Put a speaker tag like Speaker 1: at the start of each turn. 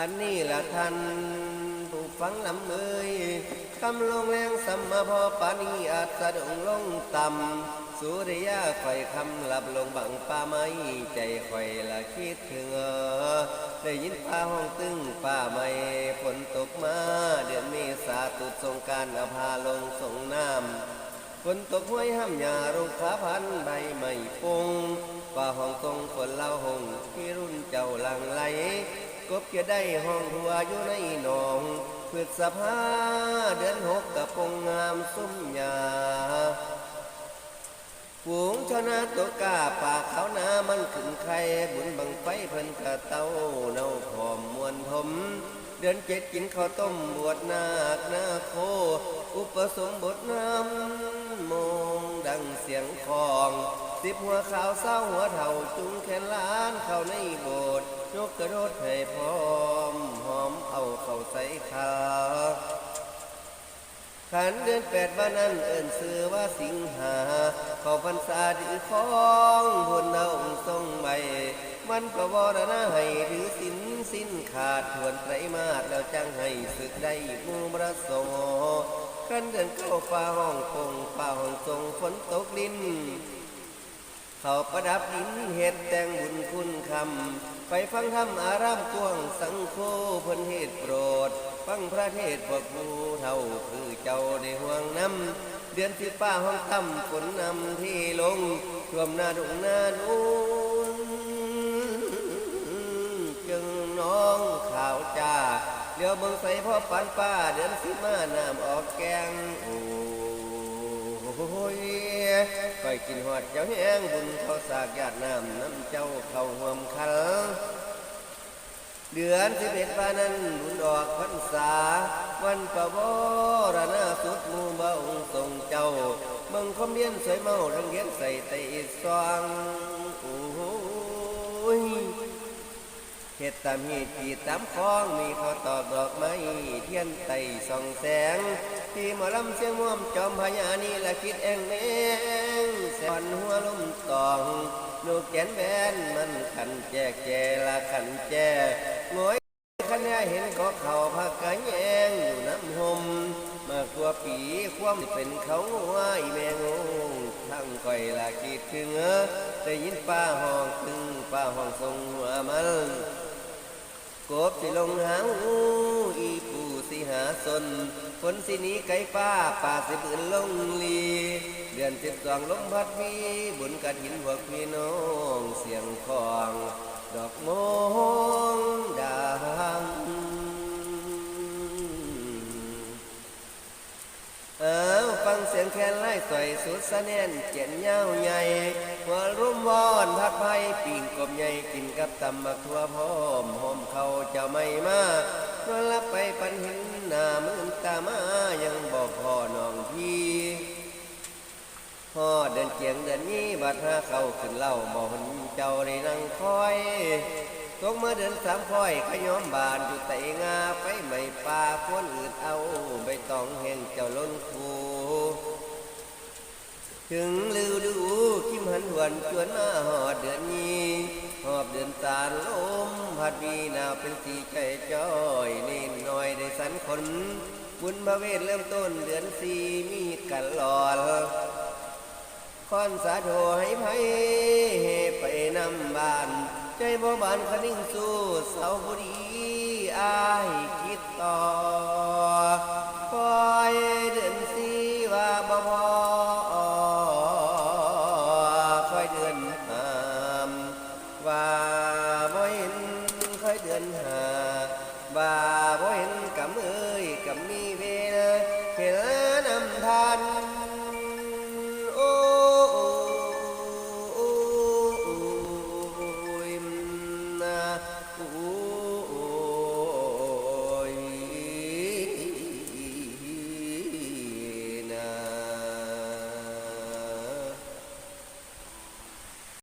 Speaker 1: อันนี้ละท่านผู้ฟังลำเอ่ยคำลงแรงสัมมาพอปานีอาจสะดุงลงต่ำสุริยาไข่คำหลับลงบังป่าไม้ใจไข่ละคิดถึงเออได้ยินฟ้าห้องตึงป่าไม้ฝนตกมาเดือนเมษาตุดสงการอภาลงสงน้ำฝนตกห้วยห้ำหญ้ารุกขาพันใบไม้ปงป่าห้องทรงฝนเล่าหงที่รุ่นเจ้าหลังไหล กบจะได้ห้องทัวอยู่ในหนองพฤษภาเดือนหกกะปงงามซุ้มหญ้าฝูงชนะตัวกาป่าเขาวนามันขึ้นใครบุญบังไฟเพิ่นกระเต้าเนาหอมมวนทมเดือนเจ็ดกินข้าวต้มบวชนาคนาโค อุปสมบทน้ำมงดังเสียงคอง สิบหัวขาวเศร้าหัวเท่าจุงแขนล้านเข้าในโบสถ์ ยกกระโดดให้พร้อมหอมเอาเข้าใส่ขาขันเดือนแปดบ้านนั้นเอิ่นซื้อว่าสิงหา เข้าพรรษาดือของหุ่นเอาทรงใบมันก็วรณะให้ถือสินสิ้นขาดทวนไตรมาสแล้วจังให้ศึกได้มูประสงขันเดินเข้าป่าห้องคงป่าห้องทรงฝนตกลิ้น เขาประดับดินเฮ็ดแต่งบุญคุณคำ ไปฟังธรรมอารามกวงสังโฆเพิ่นเทศน์โปรด ฟังพระเทศพวกผู้เท่าคือเจ้าได้ห่วงน้ำเดือนสิป้าห้องค่ำฝนนำที่ลงท่วมหน้าดุงหน้านูนจึงน้องข่าวจ้าเดี๋ยวเบิ่งใส่พ่อปันป้า เดือนสิมาน้ำออกแกงโอ้ โอ้ยไปกินหอดเจ้าแห้งบุญเขาสากญาติน้ำน้ำเจ้าเขาห่วมคันเดือนสิบเอ็ดปานั้นบุญออกพรรษา วันประวรณาสุดหมูเบาทรงเจ้าเบังคมเลียนสวยเมาทั้งเลี้ยนใส่ไตซองโอ้ยเฮ็ดตามเหตุที่ตามคลองมีข้าวตอกดอกไม้เทียนไต่ส่องแสง ที่หมอลำเสียงม่วมจอมพญานี่ละคิดเองแมงแสนหัวลมตองลูกแกนแบนมันขันแจกแจละขันแจงอยขันแน่เห็นก็เขาพักกันแยงอยู่น้ำหมมากกว่าปีความที่เป็นเขางัวอีแมงงทั้งก่อยละคิดถึงเออได้ยินป้าห้องตึงป้าห้องทรงหัวมันกบสิลงหาหู สิหาสนฝนสิหนี้ไก่ป้าป่าสิบืนลงลี เดือนสิบสองลมพัดมีบุญกระถินพวกพี่น้องเสียงของ ดอกโมงดังเอาฟังเสียงแคนไล่ต่อยสุดสะแน่นเจียนเย้าใหญ่หัวรุ่มวอนพักไผ่ปิ่งกบใหญ่กินกับตำบักทั่วพร้อมหอมเขาจะไม่มา มื่อรับไปปันห็นหน้ามือตามายังบอกพ่อน้องพี่พ่อเดินเจียงเดินนี้บัดหาเขาขึ้นเล่าบอกหนเจ้าได้นั่งคอยตกเมื่อเดินสามคอยขย้อมบานอยู่ไตงาไปไม่ป่าคนอื่นเอาใบตองแห้งเจ้าล้นคูถึงลือดูคิมหันหวนชวนมาหอดเดือนนี้ อบเดือนตาลลมพัดวีหนาวเป็นสีใจจ้อยนิดหน่อยได้สันคนบุญพระเวทเริ่มต้นเดือนสี่มีกันหลอดคอนสาโทให้ไผไปนำบ้าน ใจบ่บานคนิ่งสู้เสาบุรีอายคิดต่อคอยเดือนสี่ว่าบ่พอ เดือนหาบ่าบ่เห็นกำเอ้ยกำมีเว